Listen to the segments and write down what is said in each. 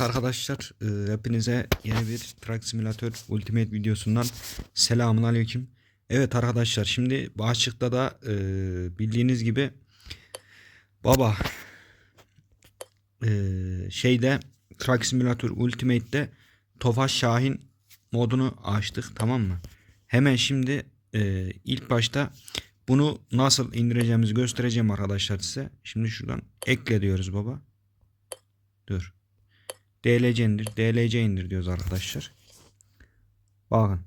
Arkadaşlar e, hepinize yeni bir Truck Simulator Ultimate videosundan selamun aleyküm. Evet arkadaşlar şimdi başlıkta da e, bildiğiniz gibi baba e, şeyde Truck Simulator Ultimate'de Tofaş Şahin modunu açtık tamam mı? Hemen şimdi ilk başta bunu nasıl indireceğimizi göstereceğim arkadaşlar size. Şimdi şuradan ekle diyoruz baba. Dur. DLC indir. DLC indir diyoruz arkadaşlar. Bakın.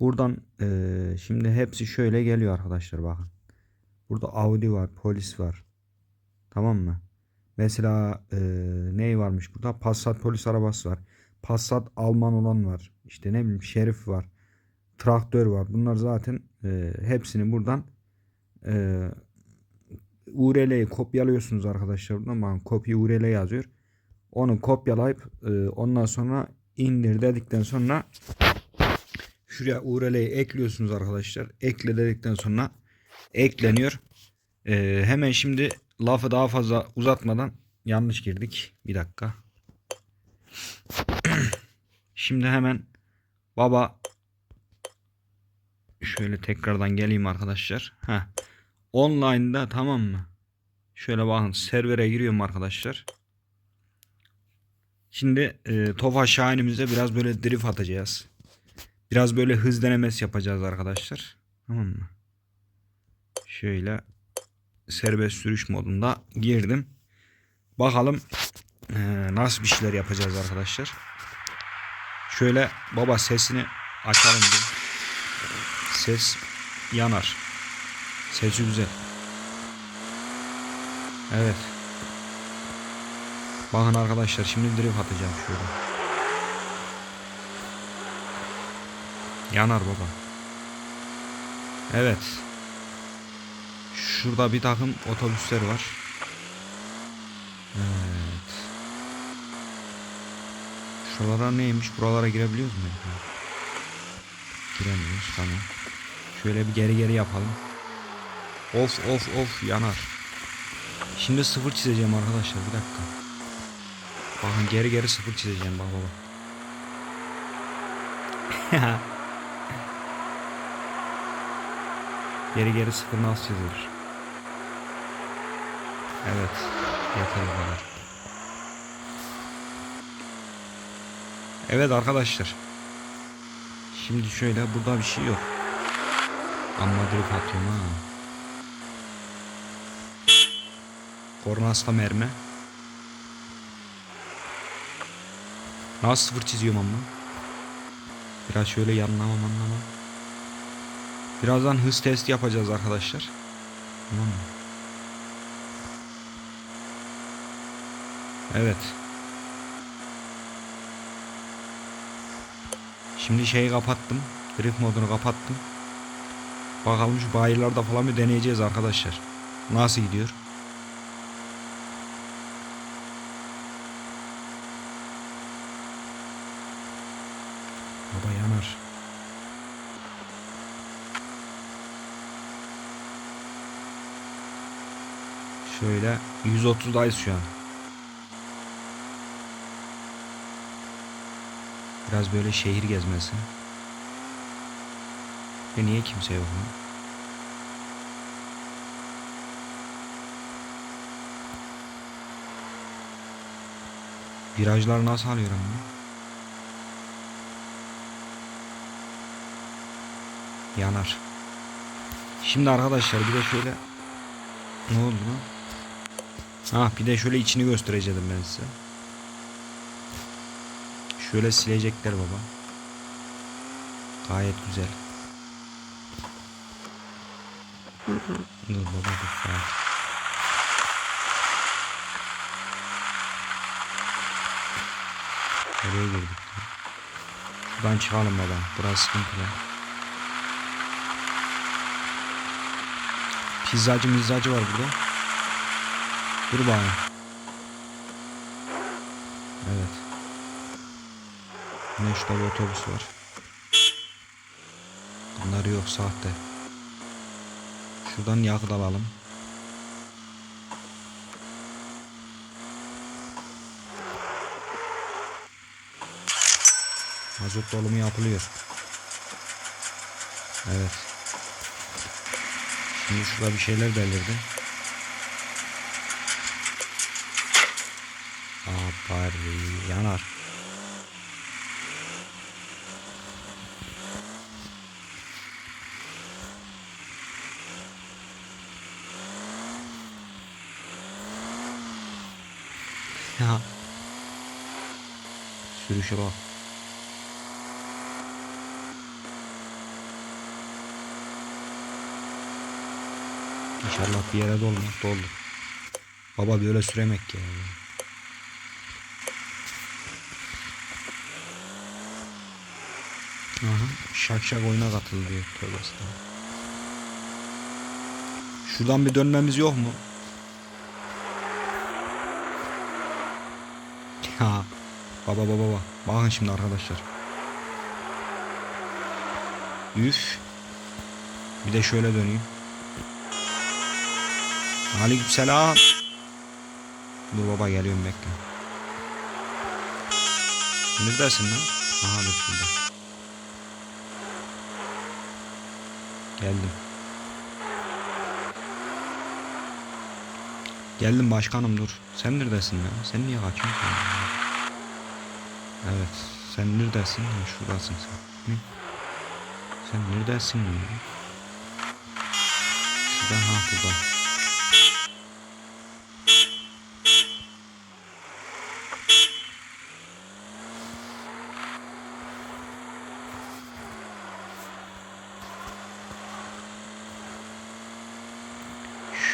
Buradan eee, şimdi hepsi şöyle geliyor arkadaşlar bakın. Burada Audi var. Polis var. Tamam mı? Mesela eee ne varmış burada? Passat polis arabası var. Passat Alman olan var. İşte ne bileyim şerif var. Traktör var. Bunlar zaten eee, hepsini buradan eee URL'yi kopyalıyorsunuz arkadaşlar. Buradan bakın copy URL yazıyor. Onu kopyalayıp e, ondan sonra indir dedikten sonra şuraya URL'yi ekliyorsunuz arkadaşlar. Ekle dedikten sonra ekleniyor. E, hemen şimdi lafı daha fazla uzatmadan yanlış girdik. Bir dakika. şimdi hemen baba şöyle tekrardan geleyim arkadaşlar. Heh. Online'da tamam mı? Şöyle bakın servere giriyorum arkadaşlar. Şimdi e, Tofa Şahin'imize biraz böyle drift atacağız. Biraz böyle hız denemesi yapacağız arkadaşlar. Tamam mı? Şöyle serbest sürüş modunda girdim. Bakalım e, nasıl bir şeyler yapacağız arkadaşlar. Şöyle baba sesini açalım bir. Ses yanar. Sesi güzel. Evet. Bakın arkadaşlar şimdi drift atacağım şöyle. Yanar baba. Evet. Şurada bir takım otobüsler var. Evet. Şuralara neymiş? Buralara girebiliyoruz mu? Giremiyoruz tamam. Şöyle bir geri geri yapalım. Of of of yanar. Şimdi sıfır çizeceğim arkadaşlar bir dakika. Bakın geri geri sıfır çizeceğim bak baba. geri geri sıfır nasıl çizilir? Evet. Yeter bu kadar. Evet arkadaşlar. Şimdi şöyle burada bir şey yok. Amma drift atıyorum ha. Kornasta mermi. Nasıl sıfır çiziyorum ama. Biraz şöyle yanlamam anlamam. Birazdan hız testi yapacağız arkadaşlar. Tamam mı? Evet. Şimdi şeyi kapattım. Drift modunu kapattım. Bakalım şu bayırlarda falan bir deneyeceğiz arkadaşlar. Nasıl gidiyor? Baba yanar. Şöyle 130'dayız şu an. Biraz böyle şehir gezmesi. Ve niye kimse yok mu? Virajlar nasıl alıyorum ben? Yanar. Şimdi arkadaşlar bir de şöyle ne oldu lan? Ha bir de şöyle içini göstereceğim ben size. Şöyle silecekler baba. Gayet güzel. Dur baba dur. Ha. Nereye girdik? ya? Şuradan çıkalım baba. Burası sıkıntılı. Pizzacı mizzacı var burada. Dur bana. Evet. Ne şurada bir otobüs var. Bunlar yok sahte. Şuradan yakıt alalım. Mazot dolumu yapılıyor. Evet. Şimdi şurada bir şeyler belirdi. Apari yanar. Ya. Sürüşe bak. İnşallah bir yere dolmaz. Doldu. Baba böyle süremek ya. Aha, şak şak oyuna katıldı diyor. Tövbe. Şuradan bir dönmemiz yok mu? Ha. Baba baba baba. Bakın şimdi arkadaşlar. Üf. Bir de şöyle döneyim. Aleykümselam. Dur baba geliyorum bekle. Neredesin lan? Aha dur şurada. Geldim. Geldim başkanım dur. Sen neredesin lan? Sen niye kaçıyorsun? Evet. Sen neredesin? Ha, şuradasın sen. Hı? Sen neredesin ya? Şurada ha burada.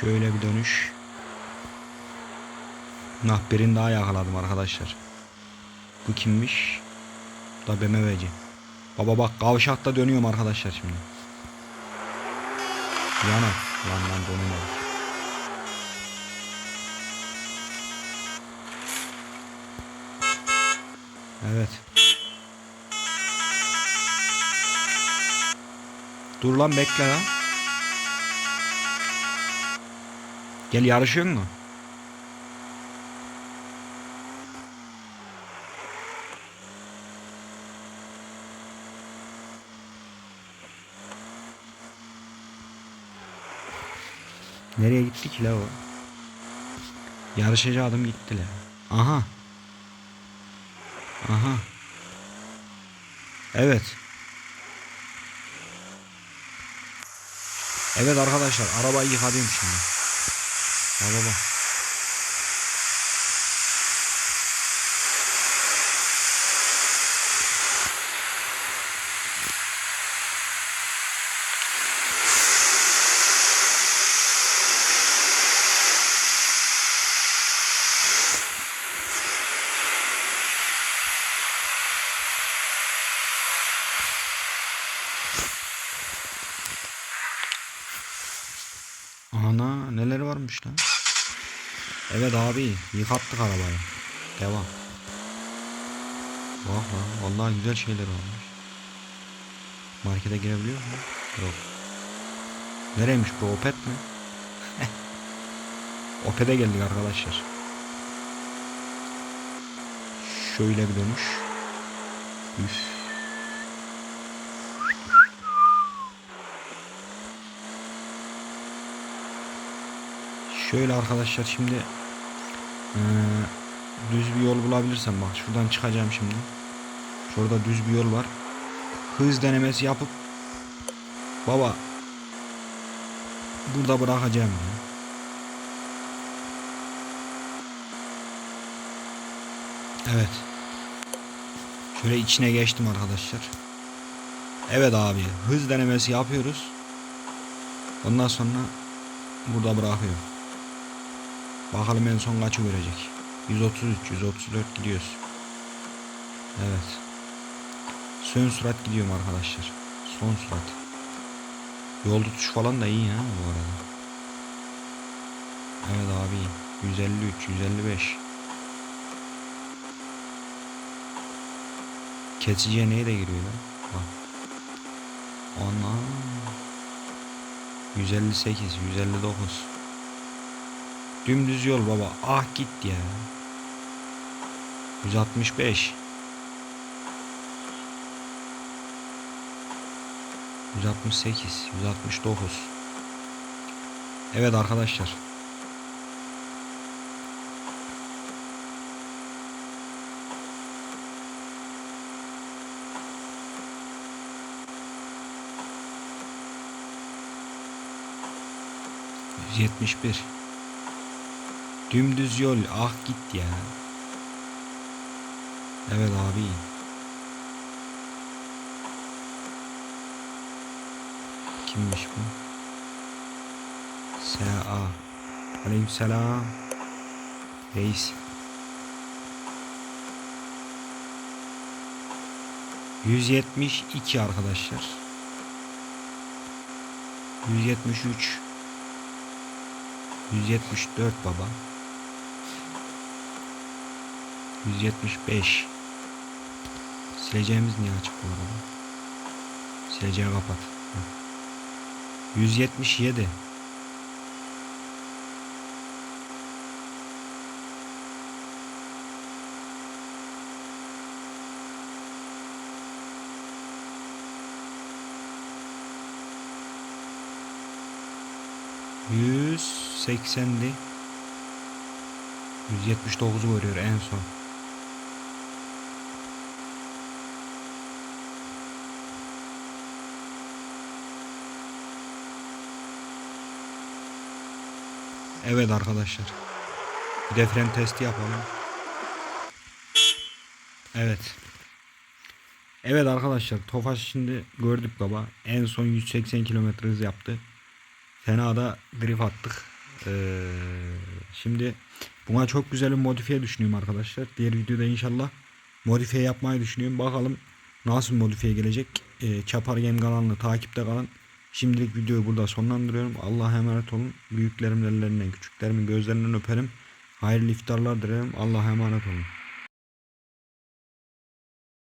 Şöyle bir dönüş. Nah daha yakaladım arkadaşlar. Bu kimmiş? Bu da BMW'ci. Baba bak kavşakta dönüyorum arkadaşlar şimdi. Yana. Lan lan donamadık. Evet. Dur lan bekle lan. Gel yarışıyor mu? Nereye gitti ki la o? Yarışacağı adam gitti la. Aha. Aha. Evet. Evet arkadaşlar arabayı yıkadım şimdi. Ha baba. Ana neler varmış lan. Evet abi yıkattık arabayı. Devam. Vah lan vallahi güzel şeyler olmuş. Markete girebiliyor mu? Yok. Nereymiş bu Opet mi? Opet'e geldik arkadaşlar. Şöyle bir dönüş. Üf. Şöyle arkadaşlar şimdi eee, düz bir yol bulabilirsem bak şuradan çıkacağım şimdi. Şurada düz bir yol var. Hız denemesi yapıp baba burada bırakacağım ya. Evet. Şöyle içine geçtim arkadaşlar. Evet abi hız denemesi yapıyoruz. Ondan sonra burada bırakıyorum. Bakalım en son kaçı görecek. 133, 134 gidiyoruz. Evet. Son sürat gidiyorum arkadaşlar. Son sürat. Yol tutuş falan da iyi ha bu arada. Evet abi. 153, 155. Keçiciye neye de giriyor lan? Bak. Ana. 158, 159. Dümdüz yol baba. Ah git ya. 165. 168, 169. Evet arkadaşlar. Yetmiş bir. Dümdüz yol. Ah git ya. Evet abi. Kimmiş bu? S.A. Aleykümselam. Reis. Yüz yetmiş iki arkadaşlar. Yüz yetmiş üç. Yüz yetmiş dört baba. Yüz yetmiş beş. Sileceğimiz niye açık bu arada? Sileceği kapat. Heh. 177. Yüz seksendi. 179'u görüyor en son. Evet arkadaşlar. Bir de fren testi yapalım. Evet. Evet arkadaşlar Tofaş şimdi gördük baba. En son 180 km hız yaptı. Fena da drift attık. Ee, şimdi buna çok güzel bir modifiye düşünüyorum arkadaşlar. Diğer videoda inşallah modifiye yapmayı düşünüyorum. Bakalım nasıl modifiye gelecek. Ee, Çapargen kanalını takipte kalın. Şimdilik videoyu burada sonlandırıyorum. Allah'a emanet olun. Büyüklerimin ellerinden, küçüklerimin gözlerinden öperim. Hayırlı iftarlar dilerim. Allah'a emanet olun.